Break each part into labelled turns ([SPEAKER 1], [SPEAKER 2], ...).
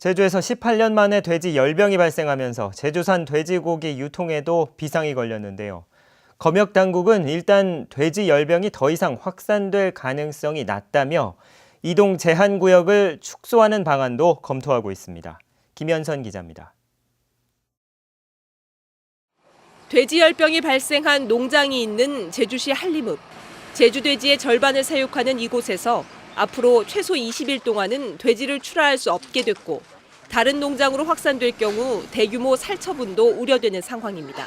[SPEAKER 1] 제주에서 18년 만에 돼지 열병이 발생하면서 제주산 돼지고기 유통에도 비상이 걸렸는데요. 검역 당국은 일단 돼지 열병이 더 이상 확산될 가능성이 낮다며 이동 제한 구역을 축소하는 방안도 검토하고 있습니다. 김현선 기자입니다.
[SPEAKER 2] 돼지 열병이 발생한 농장이 있는 제주시 한림읍. 제주돼지의 절반을 사육하는 이곳에서 앞으로 최소 20일 동안은 돼지를 출하할 수 없게 됐고 다른 농장으로 확산될 경우 대규모 살처분도 우려되는 상황입니다.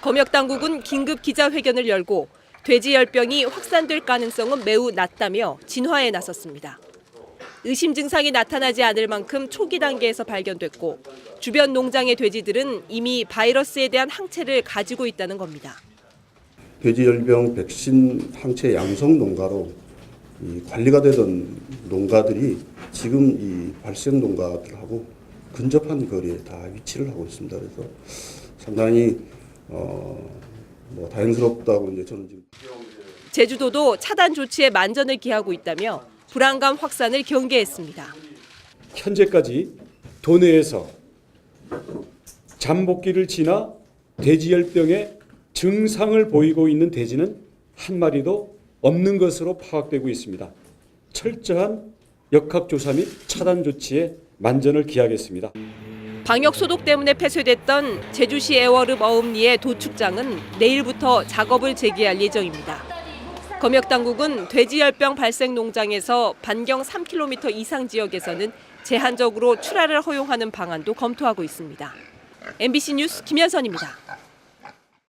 [SPEAKER 2] 검역 당국은 긴급 기자회견을 열고 돼지 열병이 확산될 가능성은 매우 낮다며 진화에 나섰습니다. 의심 증상이 나타나지 않을 만큼 초기 단계에서 발견됐고 주변 농장의 돼지들은 이미 바이러스에 대한 항체를 가지고 있다는 겁니다.
[SPEAKER 3] 돼지 열병 백신 항체 양성 농가로 이 관리가 되던 농가들이 지금 이 발생 농가들하고 근접한 거리에 다 위치를 하고 있습니다. 그래서 상당히 어뭐 다행스럽다고 이제 저는 지금
[SPEAKER 2] 제주도도 차단 조치에 만전을 기하고 있다며 불안감 확산을 경계했습니다.
[SPEAKER 4] 현재까지 도내에서 잠복기를 지나 돼지열병의 증상을 보이고 있는 돼지는 한 마리도 없는 것으로 파악되고 있습니다. 철저한 역학조사 및 차단 조치에 만전을 기하겠습니다.
[SPEAKER 2] 방역 소독 때문에 폐쇄됐던 제주시 애월읍 어음리의 도축장은 내일부터 작업을 재개할 예정입니다. 검역 당국은 돼지열병 발생 농장에서 반경 3km 이상 지역에서는 제한적으로 출하를 허용하는 방안도 검토하고 있습니다. MBC 뉴스 김현선입니다.